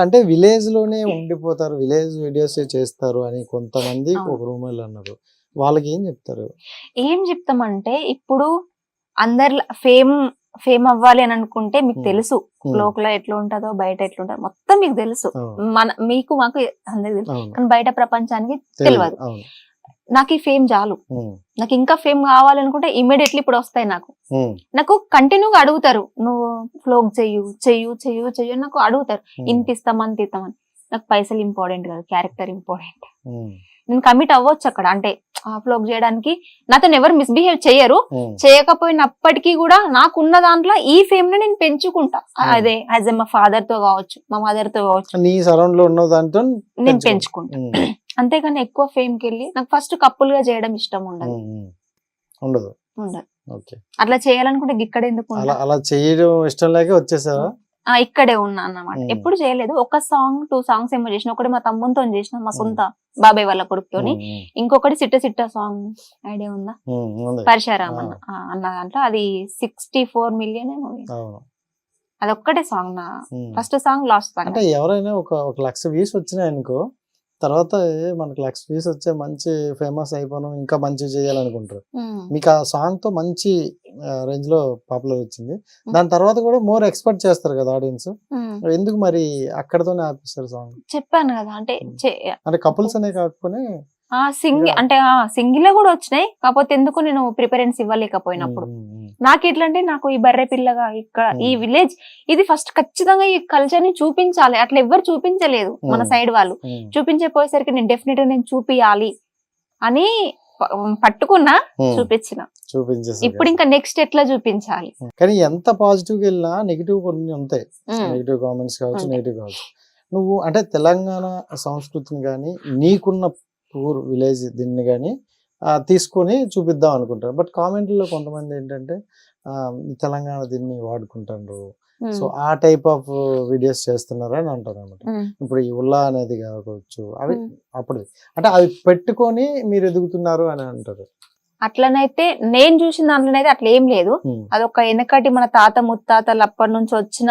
అంటే విలేజ్లోనే ఉండిపోతారు. Village videos చేస్తారు అని కొంతమంది. ఒక రూమర్లు అన్నారు. వాళ్ళకి ఏం చెప్తారు? ఏం చెప్తామంటే ఇప్పుడు అందరి ఫేమ్ ఫేమ్ అవ్వాలి అని అనుకుంటే మీకు. తెలుసు. లోకల్ ఎట్లా ఉంటుందో బయట ఎట్లా ఉంటుందో మొత్తం మీకు తెలుసు. మన మీకు మాకు అందరికి తెలుసు. కానీ బయట ప్రపంచానికి తెలియదు, నాకు ఈ ఫేమ్ చాలు. నాకు ఇంకా ఫేమ్ కావాలనుకుంటే ఇమీడియట్లీ ఇప్పుడు వస్తాయి నాకు. నాకు కంటిన్యూగా అడుగుతారు నువ్వు ఫ్లోక్ చెయ్యు చెయ్యు చెయ్యు చెయ్యు నాకు అడుగుతారు. ఇంత ఇస్తాం అంత ఇస్తామని నాకు పైసలు ఇంపార్టెంట్ కాదు క్యారెక్టర్ ఇంపార్టెంట్ నేను కమిట్ అవ్వచ్చు అక్కడ. అంటే ఫ్లోక్ చేయడానికి నాతో ఎవరు మిస్బిహేవ్ చేయరు. చేయకపోయినప్పటికీ కూడా నాకున్న దాంట్లో ఈ ఫేమ్ని నేను పెంచుకుంటా. అదే యాజ్ మా ఫాదర్తో కావచ్చు మా మదర్తో కావచ్చు. నీ సరౌండ్లో ఉన్న దాంతో నేను పెంచుకుంటా. అంతేగాని ఎక్కువ ఫేమ్కి వెళ్ళి నాకు ఫస్ట్ కప్పుల్గా చేయడం ఇష్టం ఉండదు. ఉండదు. ఉండదు. ఓకే. అట్లా చేయాలనుకుంటే ఇక్కడ ఎందుకు అలా చేయడం ఇష్టం లేక వచ్చేసావా? ఆ, ఇక్కడే ఉన్నా అన్నమాట. ఎప్పుడు చేయలేదు. ఒక సాంగ్ టూ సాంగ్స్ ఏమో చేసిన. ఒకటి మా తమ్ముతో చేసిన మా సొంత బాబాయ్ వాళ్ళ కొడుకుతోని. ఇంకొకటి సిట్ట సిట్ట సాంగ్ ఐడియా ఉందా. పరిశారామ్. అన్న అన్న దాంట్లో. అది సిక్స్టీ ఫోర్ మిలియన్ ఏమో అవును. అది ఒక్కటే సాంగ్ నా. ఫస్ట్ సాంగ్ లాస్ట్ సాంగ్ అంటే ఎవరైనా ఒక ఒక లక్ష వ్యూస్ వచ్చినాయి అనుకో తర్వాత మనకి లక్ష వ్యూస్ వచ్చే మంచి ఫేమస్ అయిపోవడం ఇంకా మంచి చేయాలనుకుంటారు. మీకు ఆ సాంగ్తో మంచి రేంజ్లో పాపులర్ వచ్చింది. దాని తర్వాత కూడా మోర్ ఎక్స్పెక్ట్ చేస్తారు కదా ఆడియన్స్. ఎందుకు మరి అక్కడతోనే ఆపిస్తారు సాంగ్? చెప్పాను కదా అంటే అంటే కపుల్స్ అనే ఆ సింగ్ అంటే ఆ సింగిల్ కూడా వచ్చినాయి కాకపోతే ఎందుకు నేను ప్రిఫరెన్స్ ఇవ్వలేకపోయినప్పుడు. నాకు ఎట్లా అంటే నాకు ఈ బర్రె పిల్లగా ఇక్కడ Hmm. ఈ విలేజ్ ఇది ఫస్ట్ ఖచ్చితంగా ఈ కల్చర్ని చూపించాలి. అట్లా ఎవ్వరు చూపించలేదు మన Hmm. సైడ్ వాళ్ళు. చూపించకపోయేసరికి నేను డెఫినెట్గా నేను చూపియాలి అని పట్టుకున్నా చూపించిన. చూపించేసి ఇప్పుడు ఇంకా నెక్స్ట్ ఎట్లా చూపించాలి? కానీ ఎంత పాజిటివ్ వెళ్ళినా నెగిటివ్ కొన్ని ఉంటాయి. నెగిటివ్ కామెంట్స్ కావచ్చు. నెగిటివ్ కావచ్చు. నువ్వు అంటే తెలంగాణ సంస్కృతిని కానీ నీకున్న పూర్ విలేజ్ దీన్ని కానీ తీసుకొని చూపిద్దాం అనుకుంటారు. బట్ కామెంట్లో కొంతమంది ఏంటంటే తెలంగాణ దీన్ని వాడుకుంటారు సో ఆ టైప్ ఆఫ్ వీడియోస్ చేస్తున్నారు అని అంటారు అనమాట ఇప్పుడు ఈ ఉల్లా అనేది కావచ్చు అవి. అప్పుడు అంటే అవి పెట్టుకొని మీరు ఎదుగుతున్నారు అని అంటారు. అట్లనైతే నేను చూసిన దాంట్లోనైతే అట్లా ఏం లేదు. అదొక వెనకటి మన తాత ముత్తాతలు అప్పటి నుంచి వచ్చిన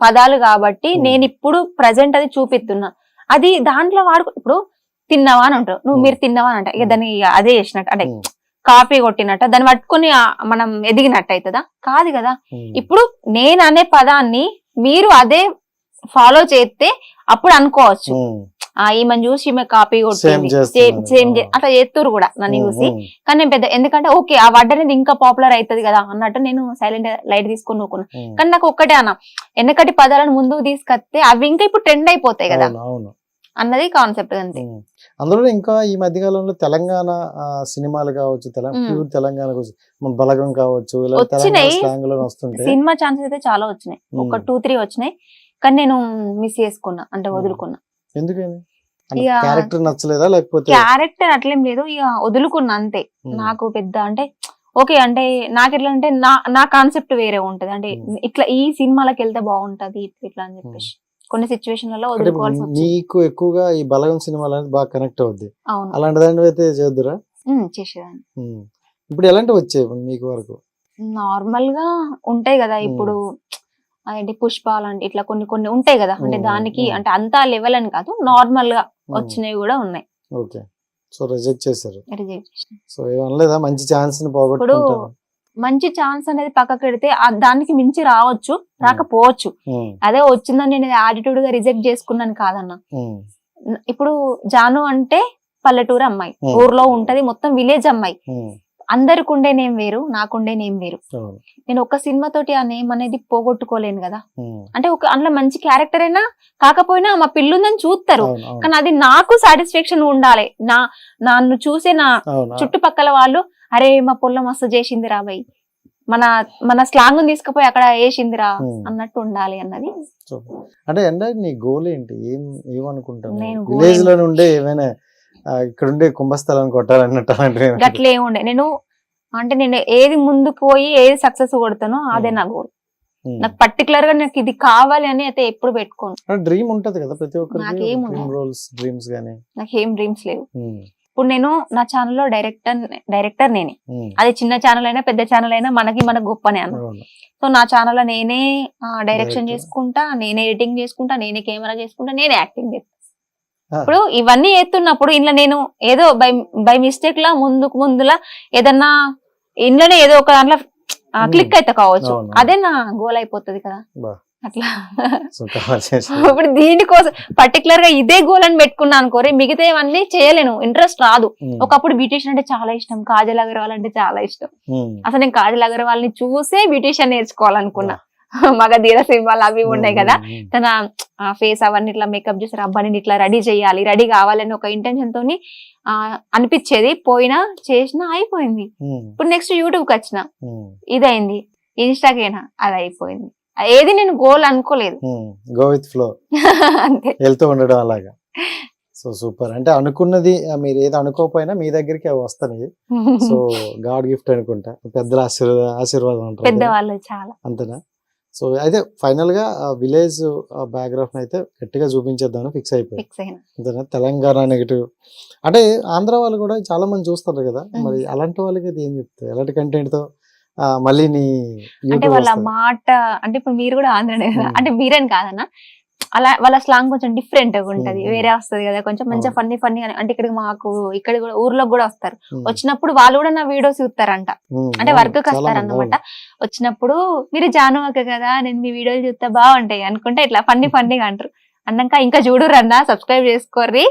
పదాలు కాబట్టి. నేను ఇప్పుడు ప్రజెంట్ అది చూపిస్తున్నా. అది దాంట్లో వాడుకో ఇప్పుడు తిన్నావా అని అంటారు. నువ్వు. మీరు తిన్నావా అని అంట ఇక. దాన్ని అదే చేసినట్టు అంటే కాపీ కొట్టినట్ట దాన్ని పట్టుకొని మనం ఎదిగినట్టు అవుతుందా కాదు కదా. ఇప్పుడు నేను అనే పదాన్ని మీరు అదే ఫాలో చేస్తే అప్పుడు అనుకోవచ్చు. ఆ ఈమెను చూసి ఈమె కాపీ కొట్టింది. సేమ్. అట్లా చేస్తురు కూడా నన్ను చూసి. కానీ నేను పెద్ద ఎందుకంటే ఓకే ఆ వర్డ్ అనేది ఇంకా పాపులర్ అవుతుంది కదా అన్నట్టు నేను సైలెంట్ లైట్ తీసుకొని నూకున్నా. కానీ నాకు ఒక్కటే అన్న వెనకటి పదాలను ముందుకు తీసుకొస్తే అవి ఇంకా ఇప్పుడు ట్రెండ్ అయిపోతాయి కదా. అన్నది కాన్సెప్ట్ అంతే. అందులో ఇంకా ఈ మధ్య కాలంలో తెలంగాణ సినిమాలు కావచ్చు. ప్యూర్ తెలంగాణ మన బలగం కావచ్చు సినిమా ఛాన్సెస్ అయితే చాలా వచ్చినాయి. ఒక. టూ త్రీ వచ్చినాయి. కానీ నేను మిస్ చేసుకున్నా అంటే. వదులుకున్నా. ఎందుకని? క్యారెక్టర్ నచ్చలేదా లేకపోతే? క్యారెక్టర్ అట్లేం లేదు. ఇక వదులుకున్నా అంతే. నాకు పెద్ద అంటే ఓకే అంటే నాకు ఎట్లా అంటే నా నా కాన్సెప్ట్ వేరే ఉంటది. అంటే. ఇట్లా ఈ సినిమాలకు వెళ్తే బాగుంటది ఇట్లా అని చెప్పేసి. కొన్ని సిచ్యువేషన్లలో అంటే వదులుకోవాల్సి వచ్చింది. నీకు ఎక్కువగా ఈ బలగం సినిమాలు అనేది బాగా కనెక్ట్ అవుద్ది. అవును. అలాంటి దాంట్లో అయితే చేద్దురా? ఉమ్, చేసేదాన్ని. ఉమ్. ఇప్పుడు ఎలాంటివి వచ్చాయి మీకు వరకు? నార్మల్గా ఉంటాయి కదా ఇప్పుడు ఏంటి పుష్పాలు అంటే ఇట్లా కొన్ని కొన్ని ఉంటాయి కదా. అంటే దానికి. అంటే అంతా లెవెల్ అని కాదు నార్మల్గా వచ్చినవి కూడా ఉన్నాయి. ఓకే. సో రిజెక్ట్ చేశారు. రిజెక్ట్ సో ఏమనలేదా మంచి ఛాన్స్ని పోగొట్టుకుంటారు. మంచి ఛాన్స్ అనేది పక్కకి పెడితే దానికి మించి రావచ్చు రాకపోవచ్చు. అదే వచ్చిందని నేను యాటిట్యూడ్గా రిజెక్ట్ చేసుకున్నాను కాదన్న. ఇప్పుడు జాను అంటే పల్లెటూరు అమ్మాయి. ఊర్లో ఉంటది మొత్తం విలేజ్ అమ్మాయి. అందరికి ఉండే నేమ్ వేరు నాకుండే నేమ్ వేరు. నేను ఒక సినిమా తోటి ఆ నేమ్ అనేది పోగొట్టుకోలేను కదా. అంటే ఒక అందులో మంచి క్యారెక్టర్ అయినా కాకపోయినా మా పిల్లుందని చూస్తారు. కానీ అది నాకు సాటిస్ఫాక్షన్ ఉండాలి. నా నన్ను చూసే నా చుట్టుపక్కల వాళ్ళు అరే మా పొల్ల మస్తు చేసింది రా బై మన మన స్లాంగ్ తీసుకుపోయి అక్కడ వేసిందిరా Hmm. అన్నట్టు ఉండాలి అన్నది. అంటే అంటే నీ గోల్ ఏంటి? ఏం ఏమనుకుంటాను విలేజ్లో ఉండే ఏమైనా ఇక్కడ ఉండే కుంభస్థలాన్ని కొట్టాలన్నట్టు? గట్లే ఉండే. నేను అంటే నేను ఏది ముందుకు పోయి ఏది సక్సెస్ కొడతానో అదే Hmm. నా గోల్ ఉమ్. నాకు పర్టికులర్గా నాకు ఇది కావాలి అని అయితే ఎప్పుడు పెట్టుకోను. డ్రీమ్ ఉంటది కదా ప్రతి ఒక్కరికి. డ్రీమ్స్ గానీ. నాకు ఏం డ్రీమ్స్ లేవు. ఇప్పుడు నేను నా ఛానల్లో డైరెక్టర్ డైరెక్టర్ నేనే అది చిన్న ఛానల్ అయినా పెద్ద ఛానల్ అయినా మనకి మన గొప్పనే అన్న. సో నా ఛానల్ నేనే డైరెక్షన్. చేసుకుంటా నేనే ఎడిటింగ్ చేసుకుంటా నేనే కెమెరా చేసుకుంటా నేనే యాక్టింగ్ చేస్తా ఇప్పుడు ఇవన్నీ ఎత్తున్నప్పుడు ఇంట్లో నేను ఏదో బై బై మిస్టేక్ లా ముందుకు ముందులా ఏదన్నా ఇంట్లోనే ఏదో ఒక దాంట్లో. క్లిక్ అయితే కావచ్చు. అదే నా గోల్ అయిపోతుంది కదా. అట్లా. ఇప్పుడు దీనికోసం పర్టికులర్గా ఇదే గోల్ అని పెట్టుకున్నాను అనుకోరి మిగతా ఇవన్నీ చేయలేను ఇంట్రెస్ట్ రాదు. ఒకప్పుడు బ్యూటిషియన్ అంటే చాలా ఇష్టం కాజల్ అగర్వాల్ అంటే చాలా ఇష్టం. అసలు నేను కాజల్ అగర్వాల్ని చూసే బ్యూటిషియన్ నేర్చుకోవాలనుకున్నా. మగధీర సినిమాలు అవి ఉన్నాయి కదా. తన ఫేస్ అవన్నీ ఇట్లా మేకప్ చేసి అబ్బాయిని ఇట్లా రెడీ చేయాలి రెడీ కావాలని ఒక ఇంటెన్షన్ తోని ఆ, అనిపించేది. పోయినా చేసినా అయిపోయింది. ఇప్పుడు నెక్స్ట్ యూట్యూబ్కి వచ్చిన. ఇదైంది. ఇన్స్టాకేనా అది అయిపోయింది. ఏది నేను గోల్ అనుకోలేదు. గో విత్ ఫ్లో అంతే. వెళ్తూ ఉండడం అలాగా. సో సూపర్ అంటే అనుకున్నది మీరు ఏది అనుకోకపోయినా మీ దగ్గరికి అవి వస్తాయి సో గాడ్ గిఫ్ట్ అనుకుంటా. పెద్దల ఆశీర్వాద ఆశీర్వాదం అంటారు. పెద్దవాళ్ళు చాలా. అంతేనా? సో అయితే ఫైనల్గా విలేజ్ బ్యాక్గ్రౌండ్ అయితే గట్టిగా చూపించేద్దామని ఫిక్స్ అయిపోయి ఫిక్స్ అయినా. అంతేనా? తెలంగాణ నెగిటివ్ అంటే ఆంధ్ర వాళ్ళు కూడా చాలా మంది చూస్తారు కదా. మ్మ్. మరి అలాంటి వాళ్ళకి ఏం చెప్తారు ఎలాంటి కంటెంట్తో మళ్ళీ నీ అంటే వాళ్ళ. మాట అంటే ఇప్పుడు మీరు కూడా ఆంధ్రనే కదా మ్మ్. అంటే మీరని కాదన్న అలా వాళ్ళ స్లాంగ్ కొంచెం డిఫరెంట్గా ఉంటది మ్మ్. వేరే వస్తది కదా కొంచెం మంచిగా. ఫన్నీ ఫన్నీ అంటే ఇక్కడ మాకు ఇక్కడ కూడా ఊర్లోకి కూడా వస్తారు మ్మ్. వచ్చినప్పుడు వాళ్ళు కూడా నా వీడియోస్ చూస్తారంట. అంటే వర్క్ మంది, వస్తారన్నమాట వచ్చినప్పుడు మీరు జానువాక కదా నేను మీ వీడియోలు చూస్తే బాగుంటాయి అనుకుంటే ఇట్లా ఫన్నీ ఫన్నీగా అంటారు అన్నాక ఇంకా చూడు రన్నా సబ్స్క్రైబ్ చేసుకోర్రి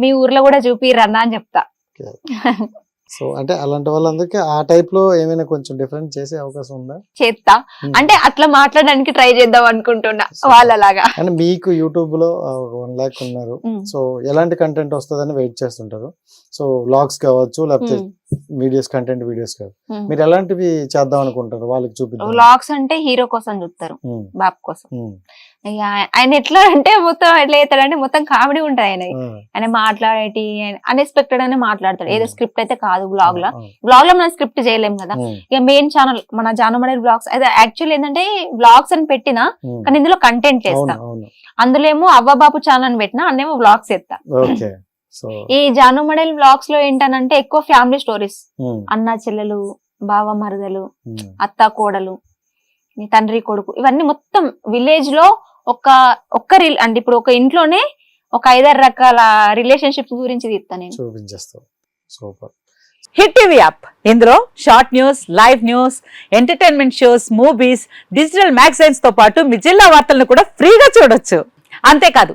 మీ ఊర్లో కూడా చూపి రన్నా అని చెప్తా సో అంటే అలాంటి వాళ్ళందరికీ ఆ టైప్లో ఏమైనా కొంచెం డిఫరెంట్ చేసే అవకాశం ఉందా చేస్తా. అంటే అట్లా మాట్లాడడానికి ట్రై చేద్దాం అనుకుంటున్నా. వాళ్ళలాగా అంటే మీకు యూట్యూబ్లో వన్ ల్యాక్ ఉన్నారు. సో ఎలాంటి కంటెంట్ వస్తుందని వెయిట్ చేస్తుంటారు సో వ్లాగ్స్ కావచ్చు లేకపోతే. వీడియోస్ కంటెంట్ వీడియోస్ మ్మ్. మీరు ఎలాంటివి చేద్దాం అనుకుంటారు? వాళ్ళకి చూపిద్దాం. వ్లాగ్స్ అంటే హీరో కోసం చూస్తారు. బాబు కోసం. ఆయన ఎట్లా అంటే మొత్తం ఎట్లా చేస్తాడంటే మొత్తం కామెడీ ఉంటాయి ఆయన ఆయన మాట్లాడేటి అన్ఎక్స్పెక్టెడ్ అనే మాట్లాడతాడు. ఏదో. స్క్రిప్ట్ అయితే కాదు బ్లాగ్లో. బ్లాగ్లో మనం స్క్రిప్ట్ చేయలేం కదా. ఇక మెయిన్ ఛానల్ మన జానమడల్ బ్లాగ్స్ అయితే యాక్చువల్ ఏంటంటే బ్లాగ్స్ అని పెట్టినా. కానీ ఇందులో కంటెంట్ చేస్తా. అందులో ఏమో అవ్వబాబు ఛానల్ అని పెట్టినా అన్నేమో బ్లాగ్స్ ఎత్తా ఈ జాను మడల్ బ్లాగ్స్లో ఏంటనంటే ఎక్కువ ఫ్యామిలీ స్టోరీస్ మ్మ్. అన్న చెల్లెలు బావ మరదలు మ్మ్. అత్త కోడలు తండ్రి కొడుకు ఇవన్నీ మొత్తం విలేజ్లో ఒక ఒక్క రిల్ అంటే ఇప్పుడు ఒక ఇంట్లోనే ఒక ఐదారు రకాల రిలేషన్షిప్స్ గురించి తీస్తా నేను. చూపించేస్తావు. సూపర్. Hit TV app. ఇందులో short news live news entertainment shows movies digital మ్యాగజైన్స్తో పాటు మీ జిల్లా వార్తలను కూడా ఫ్రీగా చూడొచ్చు. అంతేకాదు